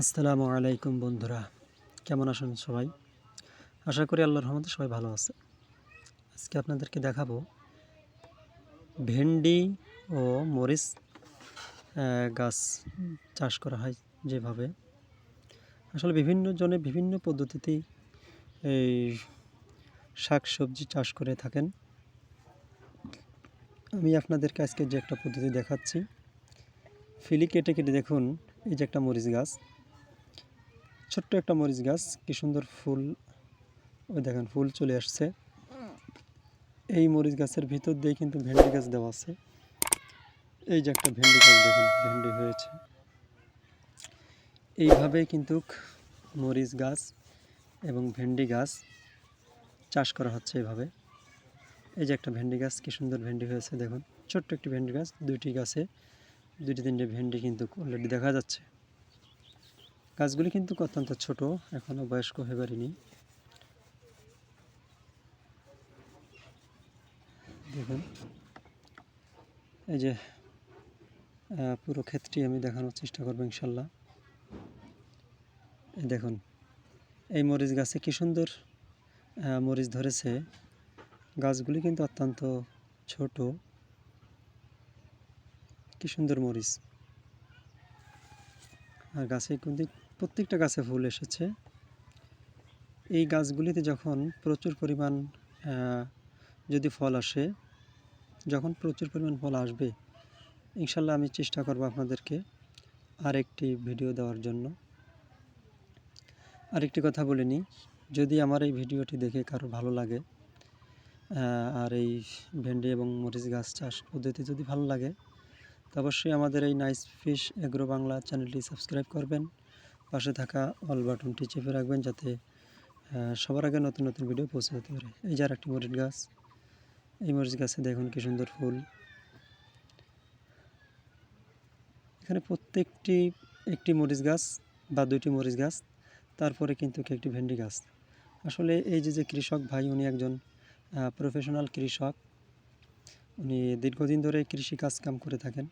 আসসালামু আলাইকুম বন্ধুরা, কেমন আছেন সবাই? আশা করি আল্লাহর রহমতে সবাই ভালো আছে। আজকে আপনাদেরকে দেখাবো ভেন্ডি ও মরিচ গাছ চাষ করা হয় যেভাবে। আসলে বিভিন্ন জনে বিভিন্ন পদ্ধতিতেই এই শাক সবজি চাষ করে থাকেন। আমি আপনাদেরকে আজকে যে একটা পদ্ধতি দেখাচ্ছি। ফিলি কেটে কেটে দেখুন, এই যে একটা মরিচ গাছ। ছোট্ট একটা মরিচ গাছ, কি সুন্দর ফুল। ওই দেখেন, ফুল চলে আসছে। এই মরিচ গাছের ভিতর দিয়ে কিন্তু ভেন্ডি গাছ দেওয়া আছে। এই যে একটা ভেন্ডি গাছ দেখুন, ভেন্ডি হয়েছে। এইভাবে কিন্তু মরিচ গাছ এবং ভেন্ডি গাছ চাষ করা হচ্ছে এভাবে এই যে একটা ভেন্ডি গাছ, কি সুন্দর ভেন্ডি হয়েছে, দেখুন। ছোট্ট একটি ভেন্ডি গাছ, দুইটি গাছে, দুইটি তিনটে ভেন্ডি কিন্তু অলরেডি দেখা যাচ্ছে। গাছগুলি কিন্তু অত্যন্ত ছোট, এখনও বয়স্ক হয়ে পারিনি। দেখুন, এই যে পুরো ক্ষেতটি আমি দেখানোর চেষ্টা করব ইনশাল্লাহ। দেখুন, এই মরিচ গাছে কি সুন্দর মরিচ ধরেছে। গাছগুলি কিন্তু অত্যন্ত ছোট। কি সুন্দর মরিচ। আর গাছে কিন্তু প্রত্যেকটা গাছে ফুল এসেছে। এই গাছগুলিতে যখন প্রচুর পরিমাণ যদি ফল আসে, যখন প্রচুর পরিমাণ ফল আসবে, ইনশাল্লাহ আমি চেষ্টা করব আপনাদেরকে আরেকটি ভিডিও দেওয়ার জন্য। আরেকটি কথা বলে নিই, যদি আমার এই ভিডিওটি দেখে কারও ভালো লাগে আর এই ভেন্ডি এবং মরিচ গাছ চাষ পদ্ধতি যদি ভালো লাগে, তো অবশ্যই আমাদের এই নাইস ফিশ এগ্রো বাংলা চ্যানেলটি সাবস্ক্রাইব করবেন। পাশে থাকা অল বাটনটি চেপে রাখবেন যাতে সবার আগে নতুন নতুন ভিডিও পৌঁছে যেতে পারে। এই যে আর একটি মরিচ গাছ, এই মরিচ গাছে দেখুন কি সুন্দর ফুল। এখানে প্রত্যেকটি একটি মরিচ গাছ বা দুইটি মরিচ গাছ, তারপরে কিন্তু একটি ভেন্ডি গাছ। আসলে এই যে যে কৃষক ভাই, উনি একজন প্রফেশনাল কৃষক। উনি দীর্ঘদিন ধরে কৃষি কাজ কাম করে থাকেন।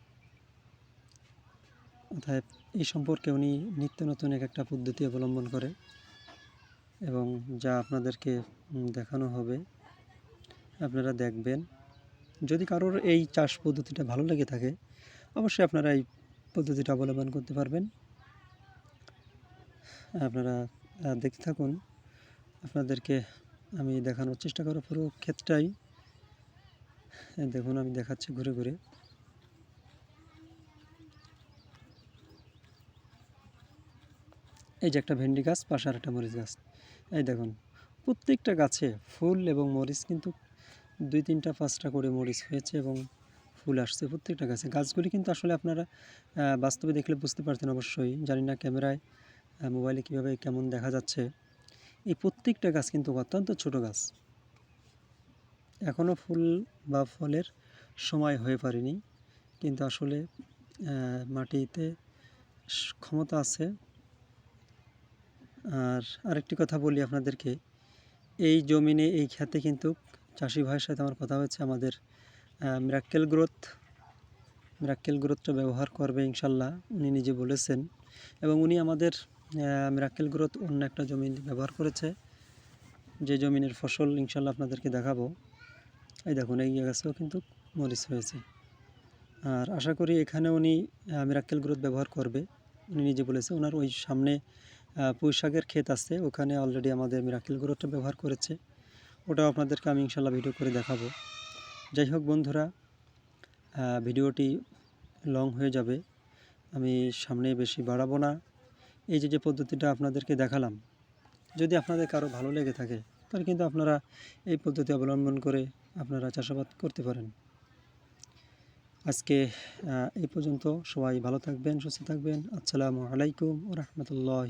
অর্থাৎ এই সম্পর্কে উনি নিত্য নতুন এক একটা পদ্ধতি অবলম্বন করে এবং যা আপনাদেরকে দেখানো হবে। আপনারা দেখবেন, যদি কারোর এই চাষ পদ্ধতিটা ভালো লেগে থাকে, অবশ্যই আপনারা এই পদ্ধতিটা অবলম্বন করতে পারবেন। আপনারা দেখতে থাকুন, আপনাদেরকে আমি দেখানোর চেষ্টা করব পুরো ক্ষেতটাই এই দেখুন, আমি দেখাচ্ছি ঘুরে ঘুরে। এই যে একটা ভেন্ডি গাছ, পাশে আর একটা মরিচ গাছ। এই দেখুন, প্রত্যেকটা গাছে ফুল এবং মরিচ কিন্তু দুই তিনটা, পাঁচটা করে মরিচ হয়েছে এবং ফুল আসছে প্রত্যেকটা গাছে। গাছগুলি কিন্তু আসলে আপনারা বাস্তবে দেখলে বুঝতে পারতেন অবশ্যই। জানি না ক্যামেরায় মোবাইলে কীভাবে কেমন দেখা যাচ্ছে। এই প্রত্যেকটা গাছ কিন্তু অত্যন্ত ছোট গাছ। এখনও ফুল বা ফলের সময় হয়ে পারেনি। কিন্তু আসলে মাটিতে ক্ষমতা আছে। আর আরেকটি কথা বলি আপনাদেরকে। এই জমিনে, এই খেতে কিন্তু চাষি ভাইয়ের সাথে আমার কথা হয়েছে। আমাদের মিরাক্কেল গ্রোথ মিরাক্কেল গ্রোথটা ব্যবহার করবে ইনশাল্লাহ, উনি নিজে বলেছেন। এবং উনি আমাদের মিরাক্কেল গ্রোথ অন্য একটা জমি ব্যবহার করেছে। যে জমিনের ফসল ইনশাল্লাহ আপনাদেরকে দেখাবো। এই দেখুন এই গাছেও কিন্তু মরিচ হয়েছে। আর আশা করি এখানে উনি মিরাক্কেল গ্রোথ ব্যবহার করবে। উনি নিজে বলেছে, ওনার ওই সামনে আহ, পুঁই শাকের ক্ষেত আছে ওখানে অলরেডি আমাদের মিরাক্কেল গ্রোথটা ব্যবহার করেছে। ওটাও আপনাদেরকে আমি ইনশাল্লাহ ভিডিও করে দেখাবো। যাই হোক বন্ধুরা ভিডিওটি লং হয়ে যাবে। আমি সামনে বেশি বাড়াবো না। এই যে যে পদ্ধতিটা আপনাদেরকে দেখালাম যদি আপনাদের কারও ভালো লেগে থাকে তাহলে কিন্তু আপনারা এই পদ্ধতি অবলম্বন করে আপনারা চাষাবাদ করতে পারেন। আজকে এই পর্যন্ত। সবাই ভালো থাকবেন সুস্থ থাকবেন। আসসালামু আলাইকুম রহমতুল্লাহ